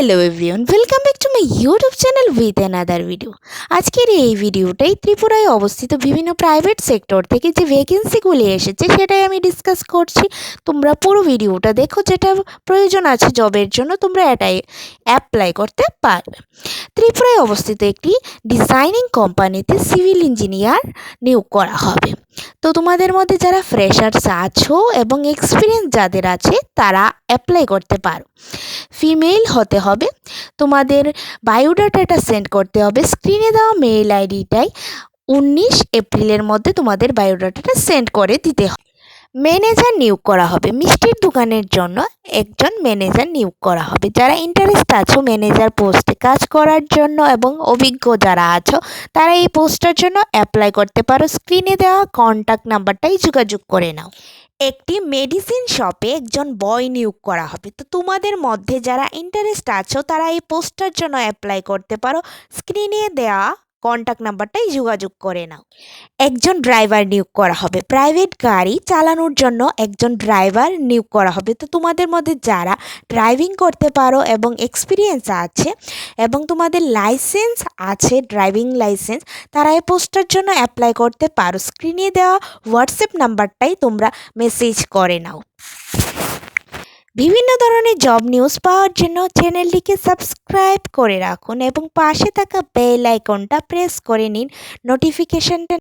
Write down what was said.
Hello everyone welcome back to my YouTube channel with another video আজকের এই ভিডিওটাই ত্রিপুরায় অবস্থিত বিভিন্ন প্রাইভেট সেক্টর থেকে যে ভ্যাকেন্সিগুলি এসেছে সেটাই আমি ডিসকাস করছি। তোমরা পুরো ভিডিওটা দেখো, যেটা প্রয়োজন আছে জবের জন্য তোমরা এটাই অ্যাপ্লাই করতে পারবে। ত্রিপুরায় অবস্থিত একটি ডিজাইনিং কোম্পানিতে সিভিল ইঞ্জিনিয়ার নিয়োগ করা হবে। তো তোমাদের মধ্যে যারা ফ্রেশার্স আছো এবং এক্সপিরিয়েন্স যাদের আছে, তারা অ্যাপ্লাই করতে পারো। ফিমেল হতে হবে। তোমাদের বায়োডাটাটা সেন্ড করতে হবে। স্ক্রিনে দেওয়া মেইল আইডিটাই উনিশ এপ্রিলের মধ্যে তোমাদের বায়োডাটাটা সেন্ড করে দিতে হবে। ম্যানেজার নিয়োগ করা হবে। মিষ্টির দোকানের জন্য একজন ম্যানেজার নিয়োগ করা হবে। যারা ইন্টারেস্ট আছো ম্যানেজার পোস্টে কাজ করার জন্য এবং অভিজ্ঞ যারা আছো, তারা এই পোস্টের জন্য অ্যাপ্লাই করতে পারো। স্ক্রিনে দেওয়া কন্ট্যাক্ট নাম্বারটাই যোগাযোগ করে নাও। একটি মেডিসিন শপে একজন বয় নিয়োগ করা হবে। তো তোমাদের মধ্যে যারা ইন্টারেস্ট আছো, তারা এই পোস্টার জন্য অ্যাপ্লাই করতে পারো। স্ক্রিনে দেওয়া কন্ট্যাক্ট নাম্বারটাই যোগাযোগ করে নাও। একজন ড্রাইভার নিয়োগ করা হবে। প্রাইভেট গাড়ি চালানোর জন্য একজন ড্রাইভার নিয়োগ করা হবে। তো তোমাদের মধ্যে যারা ড্রাইভিং করতে পারো এবং এক্সপিরিয়েন্স আছে এবং তোমাদের লাইসেন্স আছে ড্রাইভিং লাইসেন্স তারা এই পোস্টার জন্য অ্যাপ্লাই করতে পারো। স্ক্রিনে দেওয়া হোয়াটসঅ্যাপ নাম্বারটাই তোমরা মেসেজ করে নাও। বিভিন্ন ধরনের জব নিউজ পাওয়ার জন্য চ্যানেলটিকে সাবস্ক্রাইব করে রাখুন এবং পাশে থাকা বেল আইকনটা প্রেস করে নিন নোটিফিকেশনটা